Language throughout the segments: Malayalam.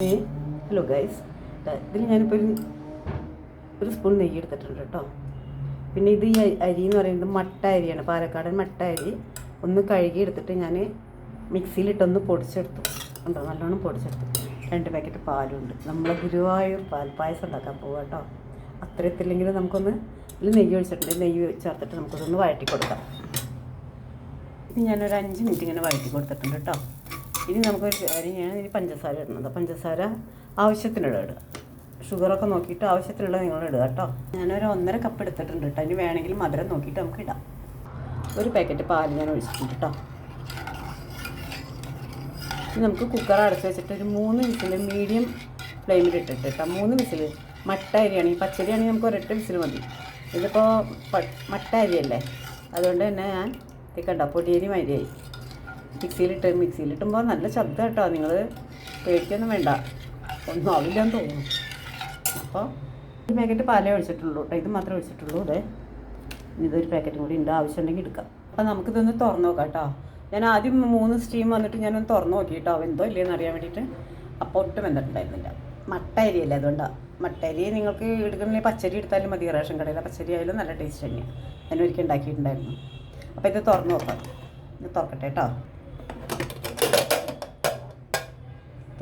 ഹലോ ഗൈസ് ഇതിൽ ഞാനിപ്പോൾ ഒരു ഒരു സ്പൂൺ നെയ്യ് എടുത്തിട്ടുണ്ട് കേട്ടോ. പിന്നെ ഇത് ഈ അരി- എന്ന് പറയുന്നത് മട്ട അരിയാണ് പാലക്കാടൻ മട്ട അരി. ഒന്ന് കഴുകി എടുത്തിട്ട് ഞാൻ മിക്സിയിലിട്ടൊന്ന് പൊടിച്ചെടുത്തു. ഉണ്ടോ നല്ലോണം പൊടിച്ചെടുത്തു. രണ്ട് പാക്കറ്റ് പാലുണ്ട്. നമ്മൾ ഗുരുവായൂർ പാൽ പായസം ഉണ്ടാക്കാൻ പോവാം കേട്ടോ. അത്രയത്തില്ലെങ്കിൽ നമുക്കൊന്ന് ഇതിൽ നെയ്യ് ഒഴിച്ചിട്ടുണ്ട്. നെയ്യ് ചേർത്തിട്ട് നമുക്കതൊന്ന് വഴറ്റി കൊടുക്കാം ഇത് ഞാനൊരു അഞ്ച് മിനിറ്റ് ഇങ്ങനെ വഴറ്റി കൊടുത്തിട്ടുണ്ട് കേട്ടോ. ഇനി നമുക്കൊരു കാര്യം ഞാൻ ഇനി പഞ്ചസാര ഇടുന്നത് പഞ്ചസാര ആവശ്യത്തിനുള്ള ഇടുക. ഷുഗറൊക്കെ നോക്കിയിട്ട് ആവശ്യത്തിനുള്ള നിങ്ങൾ ഇടുക കേട്ടോ ഞാനൊരു ഒന്നര കപ്പ് എടുത്തിട്ടുണ്ട് കേട്ടോ ഇനി വേണമെങ്കിൽ മധുരം നോക്കിയിട്ട് നമുക്ക് ഇടാം. ഒരു പാക്കറ്റ് പാൽ ഞാൻ ഒഴിച്ചിട്ടുണ്ട് കേട്ടോ ഇനി നമുക്ക് കുക്കർ അടച്ച് വെച്ചിട്ട് ഒരു മൂന്ന് വിസിൽ മീഡിയം ഫ്ലെയിമിൽ ഇട്ടിട്ട് കേട്ടോ മൂന്ന് വിസിൽ മട്ട അരിയാണെങ്കിൽ പച്ചരി ആണെങ്കിൽ നമുക്ക് ഒരൊറ്റ വിസിൽ മതി. ഇതിപ്പോൾ മട്ട അരിയല്ലേ? അതുകൊണ്ട് തന്നെ ഞാൻ കണ്ട? പൊടിയരി മരിയായി മിക്സിയിലിട്ട് മിക്സിയിലിട്ടുമ്പോൾ നല്ല ശബ്ദം കേട്ടോ. നിങ്ങൾ പേടിക്കൊന്നും വേണ്ട. ഒന്നും ആവില്ലെന്ന് തോന്നുന്നു. അപ്പോൾ ഈ പാക്കറ്റ് പാലേ ഒഴിച്ചിട്ടുള്ളൂ കേട്ടോ ഇത് മാത്രമേ ഒഴിച്ചിട്ടുള്ളൂ അതെ ഇതൊരു പാക്കറ്റും കൂടി ഉണ്ട്. ആവശ്യമുണ്ടെങ്കിൽ എടുക്കാം. അപ്പോൾ നമുക്കിതൊന്ന് തുറന്ന് നോക്കാം കേട്ടോ ഞാൻ ആദ്യം മൂന്ന് സ്റ്റീം വന്നിട്ട് ഞാനൊന്ന് തുറന്നു നോക്കി കേട്ടോ എന്തോ ഇല്ലേന്ന് അറിയാൻ വേണ്ടിയിട്ട്. അപ്പോൾ ഒട്ടും വെന്തിട്ടുണ്ടായിരുന്നില്ല മട്ട അരിയല്ലേ അതുകൊണ്ടാണ് മട്ട അരി നിങ്ങൾക്ക് എടുക്കണമെങ്കിൽ പച്ചരി എടുത്താലും മതി. റേഷൻ കടയിലെ പച്ചരി ആയാലും നല്ല ടേസ്റ്റ് തന്നെയാണ് ഞാൻ ഒരിക്കൽ ഉണ്ടാക്കിയിട്ടുണ്ടായിരുന്നു. അപ്പോൾ ഇത് തുറന്നു നോക്കാം. ഇത് തുറക്കട്ടെ കേട്ടോ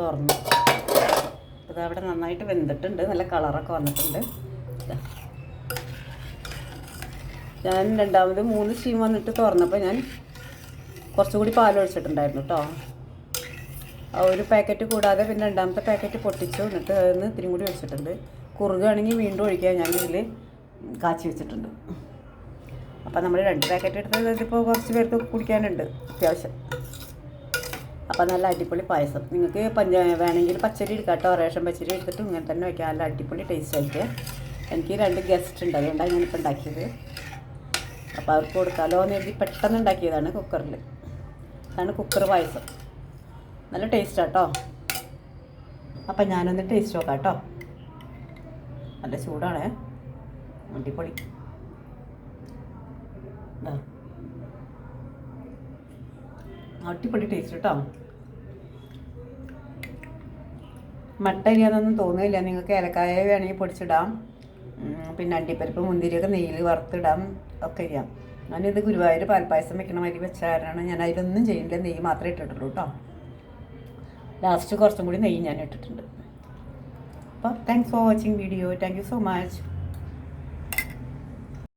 തുറന്നു. ഇത് അവിടെ നന്നായിട്ട് വെന്തിട്ടുണ്ട്. നല്ല കളറൊക്കെ വന്നിട്ടുണ്ട്. ഞാൻ രണ്ടാമത് മൂന്ന് സ്റ്റീം വന്നിട്ട് തുറന്നപ്പോൾ ഞാൻ കുറച്ചുകൂടി പാൽ ഒഴിച്ചിട്ടുണ്ടായിരുന്നു കേട്ടോ ആ ഒരു പാക്കറ്റ് കൂടാതെ പിന്നെ രണ്ടാമത്തെ പാക്കറ്റ് പൊട്ടിച്ചു. എന്നിട്ട് അതിന് ഇത്തിരി കൂടി ഒഴിച്ചിട്ടുണ്ട്. കുറുകയാണെങ്കിൽ വീണ്ടും ഒഴിക്കാൻ ഞാൻ ഇതിൽ കാച്ചി വെച്ചിട്ടുണ്ട്. അപ്പം നമ്മൾ രണ്ട് പാക്കറ്റ് എടുത്തത് ഇതിപ്പോൾ കുറച്ച് പേർക്ക് കുടിക്കാനുണ്ട് അത്യാവശ്യം. അപ്പം നല്ല അടിപൊളി പായസം. നിങ്ങൾക്ക് പഞ്ച വേണമെങ്കിൽ പച്ചരി എടുക്കാം കേട്ടോ റേഷൻ പച്ചരി എടുത്തിട്ട് ഇങ്ങനെ തന്നെ വയ്ക്കാം. നല്ല അടിപൊളി ടേസ്റ്റ് ആയിട്ട്. എനിക്ക് രണ്ട് ഗസ്റ്റ് ഉണ്ട്. അതുകൊണ്ടാണ് ഞാനിപ്പോൾ ഉണ്ടാക്കിയത്. അപ്പോൾ അവർക്ക് കൊടുക്കാമല്ലോ എന്ന് എഴുതി പെട്ടെന്ന് ഉണ്ടാക്കിയതാണ് കുക്കറിൽ അതാണ് കുക്കർ പായസം. നല്ല ടേസ്റ്റ് കേട്ടോ അപ്പം ഞാനൊന്ന് ടേസ്റ്റ് നോക്കാം കേട്ടോ നല്ല ചൂടാണ്. അടിപൊളി. അടിപൊളി ടേസ്റ്റ് കേട്ടോ മട്ട ഇല്ലാന്നൊന്നും തോന്നുന്നില്ല നിങ്ങൾക്ക് ഏലക്കായ വേണമെങ്കിൽ പൊടിച്ചിടാം. പിന്നെ അണ്ടിപ്പരിപ്പ് മുന്തിരിയൊക്കെ നെയ്യിൽ വറുത്തിടാം. ഒക്കെ ചെയ്യാം. ഞാനിത് ഗുരുവായൂർ പാൽപ്പായസം വെക്കണ മാതിരി വെച്ച കാരണമാണ് ഞാൻ അതിലൊന്നും ചെയ്യുന്നില്ല നെയ്യ് മാത്രമേ ഇട്ടിട്ടുള്ളൂ കേട്ടോ ലാസ്റ്റ് കുറച്ചും കൂടി നെയ്യ് ഞാൻ ഇട്ടിട്ടുണ്ട്. അപ്പോൾ thanks for watching video thank you so much